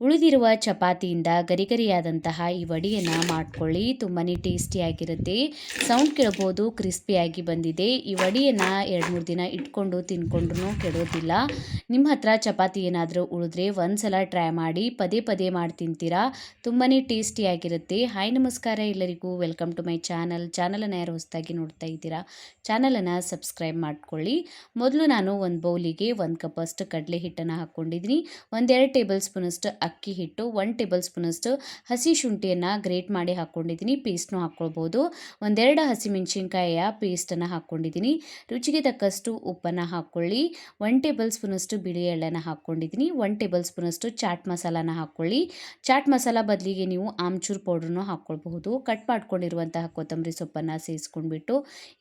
ಉಳಿದಿರುವ ಚಪಾತಿಯಿಂದ ಗರಿಗರಿಯಾದಂತಹ ಈ ವಡಿಯನ್ನು ಮಾಡ್ಕೊಳ್ಳಿ. ತುಂಬಾ ಟೇಸ್ಟಿಯಾಗಿರುತ್ತೆ ಸೌಂಡ್ ಕೇಳ್ಬೋದು ಕ್ರಿಸ್ಪಿಯಾಗಿ ಬಂದಿದೆ. ಈ ವಡಿಯನ್ನು ಎರಡು ಮೂರು ದಿನ ಇಟ್ಕೊಂಡು ತಿನ್ಕೊಂಡ್ರೂ ಕೆಡೋದಿಲ್ಲ. ನಿಮ್ಮ ಹತ್ರ ಚಪಾತಿ ಏನಾದರೂ ಉಳಿದ್ರೆ ಒಂದ್ಸಲ ಟ್ರೈ ಮಾಡಿ. ಪದೇ ಪದೇ ಮಾಡಿ ತಿಂತೀರಾ ತುಂಬಾ ಟೇಸ್ಟಿಯಾಗಿರುತ್ತೆ ಹಾಯ್, ನಮಸ್ಕಾರ ಎಲ್ಲರಿಗೂ. Welcome to my channel. ಚಾನಲನ್ನು ಯಾರು ಹೊಸದಾಗಿ ನೋಡ್ತಾ ಇದ್ದೀರಾ? ಚಾನಲನ್ನು ಸಬ್ಸ್ಕ್ರೈಬ್ ಮಾಡ್ಕೊಳ್ಳಿ. ಮೊದಲು ನಾನು ಒಂದು ಬೌಲಿಗೆ ಒಂದು ಕಪ್ಪಷ್ಟು ಕಡಲೆ ಹಿಟ್ಟನ್ನು ಹಾಕ್ಕೊಂಡಿದ್ದೀನಿ. ಒಂದೆರಡು ಟೇಬಲ್ ಸ್ಪೂನಷ್ಟು ಅಕ್ಕಿ ಹಿಟ್ಟು ಒನ್ ಟೇಬಲ್ ಸ್ಪೂನಷ್ಟು ಹಸಿ ಶುಂಠಿಯನ್ನು ಗ್ರೇಟ್ ಮಾಡಿ ಹಾಕ್ಕೊಂಡಿದ್ದೀನಿ ಪೇಸ್ಟ್ನೂ ಹಾಕ್ಕೊಳ್ಬೋದು. ಒಂದೆರಡು ಹಸಿಮೆಣಸಿನ್ಕಾಯಿಯ ಪೇಸ್ಟನ್ನು ಹಾಕ್ಕೊಂಡಿದ್ದೀನಿ. ರುಚಿಗೆ ತಕ್ಕಷ್ಟು ಉಪ್ಪನ್ನು ಹಾಕ್ಕೊಳ್ಳಿ. ಒನ್ ಟೇಬಲ್ ಸ್ಪೂನಷ್ಟು ಬಿಳಿ ಎಳ್ಳನ್ನು ಹಾಕ್ಕೊಂಡಿದ್ದೀನಿ. ಒನ್ ಟೇಬಲ್ ಸ್ಪೂನಷ್ಟು ಚಾಟ್ ಮಸಾಲಾನ ಹಾಕ್ಕೊಳ್ಳಿ. ಚಾಟ್ ಮಸಾಲ ಬದಲಿಗೆ ನೀವು ಆಮ್ಚೂರ್ ಪೌಡ್ರನ್ನು ಹಾಕ್ಕೊಳ್ಬಹುದು. ಕಟ್ ಮಾಡ್ಕೊಂಡಿರುವಂತಹ ಕೊತ್ತಂಬರಿ ಸೊಪ್ಪನ್ನು ಸೇರಿಸ್ಕೊಂಡ್ಬಿಟ್ಟು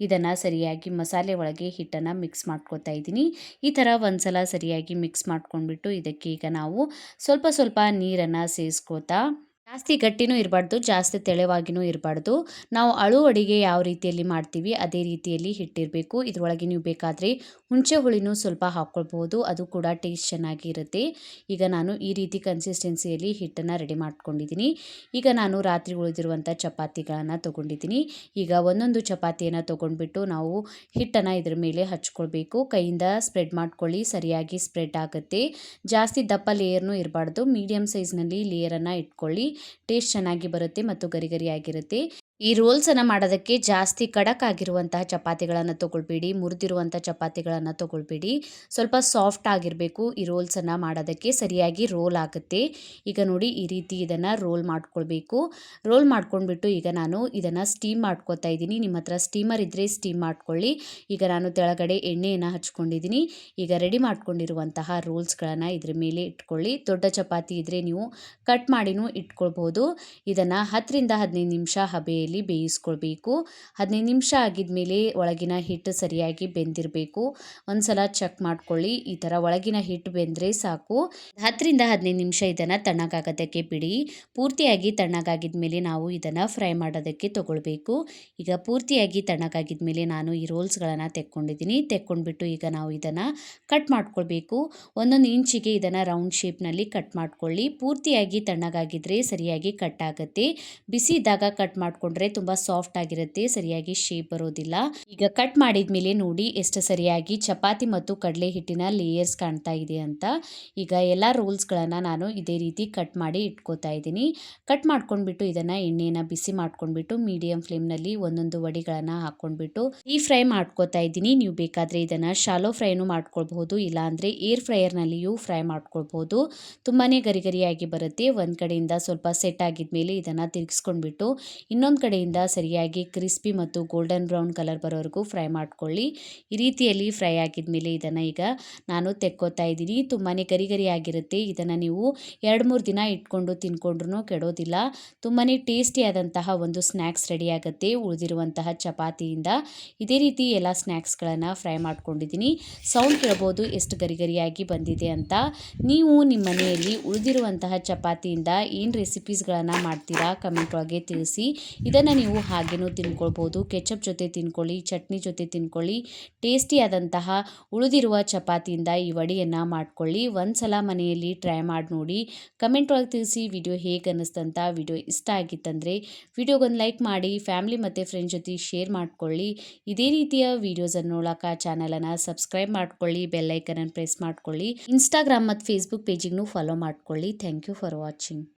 ಇದನ್ನು ಸರಿಯಾಗಿ ಮಸಾಲೆ ಒಳಗೆ ಹಿಟ್ಟನ್ನು ಮಿಕ್ಸ್ ಮಾಡ್ಕೊತಾ ಇದ್ದೀನಿ. ಈ ಥರ ಒಂದ್ಸಲ ಸರಿಯಾಗಿ ಮಿಕ್ಸ್ ಮಾಡ್ಕೊಂಡ್ಬಿಟ್ಟು ಇದಕ್ಕೆ ಈಗ ನಾವು ಸ್ವಲ್ಪ ಸ್ವಲ್ಪ ನೀರನ್ನು ಸೇರಿಸ್ಕೋತಾ ಜಾಸ್ತಿ ಗಟ್ಟಿನೂ ಇರಬಾರ್ದು, ಜಾಸ್ತಿ ತೆಳುವಾಗಿನೂ ಇರಬಾರ್ದು. ನಾವು ಅಳು ಅಡಿಗೆ ಯಾವ ರೀತಿಯಲ್ಲಿ ಮಾಡ್ತೀವಿ ಅದೇ ರೀತಿಯಲ್ಲಿ ಹಿಟ್ಟಿರಬೇಕು. ಇದರೊಳಗೆ ನೀವು ಬೇಕಾದರೆ ಹುಣಸೆ ಹುಳಿನೂ ಸ್ವಲ್ಪ ಹಾಕ್ಕೊಳ್ಬೋದು ಅದು ಕೂಡ ಟೇಸ್ಟ್ ಚೆನ್ನಾಗಿರುತ್ತೆ. ಈಗ ನಾನು ಈ ರೀತಿ ಕನ್ಸಿಸ್ಟೆನ್ಸಿಯಲ್ಲಿ ಹಿಟ್ಟನ್ನು ರೆಡಿ ಮಾಡ್ಕೊಂಡಿದ್ದೀನಿ. ಈಗ ನಾನು ರಾತ್ರಿ ಉಳಿದಿರುವಂಥ ಚಪಾತಿಗಳನ್ನು ತೊಗೊಂಡಿದ್ದೀನಿ. ಈಗ ಒಂದೊಂದು ಚಪಾತಿಯನ್ನು ತೊಗೊಂಡ್ಬಿಟ್ಟು ನಾವು ಹಿಟ್ಟನ್ನು ಇದರ ಮೇಲೆ ಹಚ್ಕೊಳ್ಬೇಕು. ಕೈಯಿಂದ ಸ್ಪ್ರೆಡ್ ಮಾಡ್ಕೊಳ್ಳಿ, ಸರಿಯಾಗಿ ಸ್ಪ್ರೆಡ್ ಆಗುತ್ತೆ. ಜಾಸ್ತಿ ದಪ್ಪ ಲೇಯರ್ನೂ ಇರಬಾರ್ದು. ಮೀಡಿಯಮ್ ಸೈಜ್ನಲ್ಲಿ ಲೇಯರನ್ನು ಇಟ್ಕೊಳ್ಳಿ. ಟೇಸ್ಟ್ ಚೆನ್ನಾಗಿ ಬರುತ್ತೆ ಮತ್ತು ಗರಿ ಗರಿಯಾಗಿರುತ್ತೆ. ಈ ರೋಲ್ಸನ್ನು ಮಾಡೋದಕ್ಕೆ ಜಾಸ್ತಿ ಕಡಕ್ ಆಗಿರುವಂತಹ ಚಪಾತಿಗಳನ್ನು ತೊಗೊಳ್ಬೇಡಿ ಮುರಿದಿರುವಂಥ ಚಪಾತಿಗಳನ್ನು ತೊಗೊಳ್ಬೇಡಿ. ಸ್ವಲ್ಪ ಸಾಫ್ಟ್ ಆಗಿರಬೇಕು ಈ ರೋಲ್ಸನ್ನು ಮಾಡೋದಕ್ಕೆ, ಸರಿಯಾಗಿ ರೋಲ್ ಆಗುತ್ತೆ. ಈಗ ನೋಡಿ ಈ ರೀತಿ ಇದನ್ನು ರೋಲ್ ಮಾಡ್ಕೊಳ್ಬೇಕು. ರೋಲ್ ಮಾಡ್ಕೊಂಡ್ಬಿಟ್ಟು ಈಗ ನಾನು ಇದನ್ನು ಸ್ಟೀಮ್ ಮಾಡ್ಕೊತಾ ಇದ್ದೀನಿ. ನಿಮ್ಮ ಹತ್ರ ಸ್ಟೀಮರ್ ಇದ್ದರೆ ಸ್ಟೀಮ್ ಮಾಡ್ಕೊಳ್ಳಿ. ಈಗ ನಾನು ತೆಳಗಡೆ ಎಣ್ಣೆಯನ್ನು ಹಚ್ಕೊಂಡಿದ್ದೀನಿ. ಈಗ ರೆಡಿ ಮಾಡ್ಕೊಂಡಿರುವಂತಹ ರೋಲ್ಸ್ಗಳನ್ನು ಇದ್ರ ಮೇಲೆ ಇಟ್ಕೊಳ್ಳಿ. ದೊಡ್ಡ ಚಪಾತಿ ಇದ್ದರೆ ನೀವು ಕಟ್ ಮಾಡಿನೂ ಇಟ್ಕೊಳ್ಬೋದು. ಇದನ್ನು ಹತ್ತರಿಂದ ಹದಿನೈದು ನಿಮಿಷ ಹಬೆ ಎಣ್ಣೆಯಲ್ಲಿ ಬೇಯಿಸ್ಕೊಳ್ಬೇಕು. ಹದಿನೈದು ನಿಮಿಷ ಆಗಿದ್ಮೇಲೆ ಒಳಗಿನ ಹಿಟ್ಟು ಸರಿಯಾಗಿ ಬೆಂದಿರಬೇಕು. ಒಂದ್ಸಲ ಚೆಕ್ ಮಾಡ್ಕೊಳ್ಳಿ. ಈ ಥರ ಒಳಗಿನ ಹಿಟ್ಟು ಬೆಂದರೆ ಸಾಕು. ಹತ್ತರಿಂದ ಹದಿನೈದು ನಿಮಿಷ ಇದನ್ನು ತಣ್ಣಗಾಗೋದಕ್ಕೆ ಬಿಡಿ. ಪೂರ್ತಿಯಾಗಿ ತಣ್ಣಗಾಗಿದ ಮೇಲೆ ನಾವು ಇದನ್ನು ಫ್ರೈ ಮಾಡೋದಕ್ಕೆ ತಗೊಳ್ಬೇಕು. ಈಗ ಪೂರ್ತಿಯಾಗಿ ತಣ್ಣಗಾಗಿದ ಮೇಲೆ ನಾನು ಈ ರೋಲ್ಸ್ಗಳನ್ನು ತೆಕ್ಕೊಂಡಿದ್ದೀನಿ. ತೆಕ್ಕೊಂಡ್ಬಿಟ್ಟು ಈಗ ನಾವು ಇದನ್ನು ಕಟ್ ಮಾಡ್ಕೊಳ್ಬೇಕು. ಒಂದೊಂದು ಇಂಚಿಗೆ ಇದನ್ನು ರೌಂಡ್ ಶೇಪ್ನಲ್ಲಿ ಕಟ್ ಮಾಡ್ಕೊಳ್ಳಿ. ಪೂರ್ತಿಯಾಗಿ ತಣ್ಣಗಾಗಿದ್ರೆ ಸರಿಯಾಗಿ ಕಟ್ ಆಗುತ್ತೆ. ಬಿಸಿ ಇದ್ದಾಗ ಕಟ್ ಮಾಡ್ಕೊಂಡು ತುಂಬ ತುಂಬಾ ಸಾಫ್ಟ್ ಆಗಿರುತ್ತೆ, ಸರಿಯಾಗಿ ಶೇಪ್ ಬರೋದಿಲ್ಲ. ಈಗ ಕಟ್ ಮಾಡಿದ ಮೇಲೆ ನೋಡಿ ಎಷ್ಟು ಸರಿಯಾಗಿ ಚಪಾತಿ ಮತ್ತು ಕಡಲೆ ಹಿಟ್ಟಿನ ಲೇಯರ್ಸ್ ಕಾಣ್ತಾ ಇದೆ ಅಂತ. ಈಗ ಎಲ್ಲ ರೋಲ್ಸ್ಗಳನ್ನು ನಾನು ಇದೇ ರೀತಿ ಕಟ್ ಮಾಡಿ ಇಟ್ಕೋತಾ ಇದ್ದೀನಿ. ಕಟ್ ಮಾಡ್ಕೊಂಡ್ಬಿಟ್ಟು ಇದನ್ನ ಎಣ್ಣೆನ ಬಿಸಿ ಮಾಡ್ಕೊಂಡ್ಬಿಟ್ಟು ಮೀಡಿಯಂ ಫ್ಲೇಮ್ನಲ್ಲಿ ಒಂದೊಂದು ವಡಿಗಳನ್ನ ಹಾಕೊಂಡ್ಬಿಟ್ಟು ಈ ಫ್ರೈ ಮಾಡ್ಕೋತಾ ಇದ್ದೀನಿ. ನೀವು ಬೇಕಾದ್ರೆ ಇದನ್ನ ಶಾಲೋ ಫ್ರೈನು ಮಾಡ್ಕೊಳ್ಬಹುದು, ಇಲ್ಲಾಂದ್ರೆ ಏರ್ ಫ್ರೈಯರ್ನಲ್ಲಿಯೂ ಫ್ರೈ ಮಾಡ್ಕೊಳ್ಬಹುದು. ತುಂಬಾನೇ ಗರಿಗರಿಯಾಗಿ ಬರುತ್ತೆ. ಒಂದ್ ಕಡೆಯಿಂದ ಸ್ವಲ್ಪ ಸೆಟ್ ಆಗಿದ್ಮೇಲೆ ಇದನ್ನ ತಿರ್ಗಿಸ್ಕೊಂಡ್ಬಿಟ್ಟು ಇನ್ನೊಂದು ಕಡೆಯಿಂದ ಸರಿಯಾಗಿ ಕ್ರಿಸ್ಪಿ ಮತ್ತು ಗೋಲ್ಡನ್ ಬ್ರೌನ್ ಕಲರ್ ಬರೋವರೆಗೂ ಫ್ರೈ ಮಾಡ್ಕೊಳ್ಳಿ. ಈ ರೀತಿಯಲ್ಲಿ ಫ್ರೈ ಆಗಿದ್ಮೇಲೆ ಇದನ್ನು ಈಗ ನಾನು ತೆಕ್ಕೋತಾ ಇದ್ದೀನಿ. ತುಂಬಾ ಗರಿ ಗರಿಯಾಗಿರುತ್ತೆ ಇದನ್ನು ನೀವು ಎರಡು ಮೂರು ದಿನ ಇಟ್ಕೊಂಡು ತಿನ್ಕೊಂಡ್ರೂ ಕೆಡೋದಿಲ್ಲ. ತುಂಬಾ ಟೇಸ್ಟಿಯಾದಂತಹ ಒಂದು ಸ್ನ್ಯಾಕ್ಸ್ ರೆಡಿ ಆಗುತ್ತೆ ಉಳಿದಿರುವಂತಹ ಚಪಾತಿಯಿಂದ. ಇದೇ ರೀತಿ ಎಲ್ಲ ಸ್ನ್ಯಾಕ್ಸ್ಗಳನ್ನು ಫ್ರೈ ಮಾಡ್ಕೊಂಡಿದ್ದೀನಿ. ಸೌಂಡ್ ಕೇಳ್ಬೋದು ಎಷ್ಟು ಗರಿ ಗರಿಯಾಗಿ ಬಂದಿದೆ ಅಂತ. ನೀವು ನಿಮ್ಮ ಮನೆಯಲ್ಲಿ ಉಳಿದಿರುವಂತಹ ಚಪಾತಿಯಿಂದ ಏನು ರೆಸಿಪೀಸ್ಗಳನ್ನು ಮಾಡ್ತೀರಾ ಕಮೆಂಟ್ ಒಳಗೆ ತಿಳಿಸಿ. ಇದನ್ನು ನೀವು ಹಾಗೇನೂ ತಿನ್ಕೊಳ್ಬೋದು. ಕೆಚಪ್ ಜೊತೆ ತಿನ್ಕೊಳ್ಳಿ, ಚಟ್ನಿ ಜೊತೆ ತಿನ್ಕೊಳ್ಳಿ ಟೇಸ್ಟಿಯಾದಂತಹ ಉಳಿದಿರುವ ಚಪಾತಿಯಿಂದ ಈ ವಡೆಯನ್ನು ಮಾಡ್ಕೊಳ್ಳಿ. ಒಂದು ಸಲ ಮನೆಯಲ್ಲಿ ಟ್ರೈ ಮಾಡಿ ನೋಡಿ. ಕಮೆಂಟ್ ಒಳಗೆ ತಿಳಿಸಿ ವಿಡಿಯೋ ಹೇಗೆ ಅನ್ನಿಸ್ತಂತ ವಿಡಿಯೋ ಇಷ್ಟ ಆಗಿತ್ತಂದರೆ ವಿಡಿಯೋಗೊಂದು ಲೈಕ್ ಮಾಡಿ, ಫ್ಯಾಮಿಲಿ ಮತ್ತು ಫ್ರೆಂಡ್ ಜೊತೆ ಶೇರ್ ಮಾಡ್ಕೊಳ್ಳಿ. ಇದೇ ರೀತಿಯ ವಿಡಿಯೋಸನ್ನು ನೋಡೋಕೆ ಚಾನಲನ್ನು ಸಬ್ಸ್ಕ್ರೈಬ್ ಮಾಡ್ಕೊಳ್ಳಿ ಬೆಲ್ಲೈಕನನ್ನು ಪ್ರೆಸ್ ಮಾಡ್ಕೊಳ್ಳಿ. ಇನ್ಸ್ಟಾಗ್ರಾಮ್ ಮತ್ತು ಫೇಸ್ಬುಕ್ ಪೇಜಿಗೂ ಫಾಲೋ ಮಾಡ್ಕೊಳ್ಳಿ. Thank you for watching.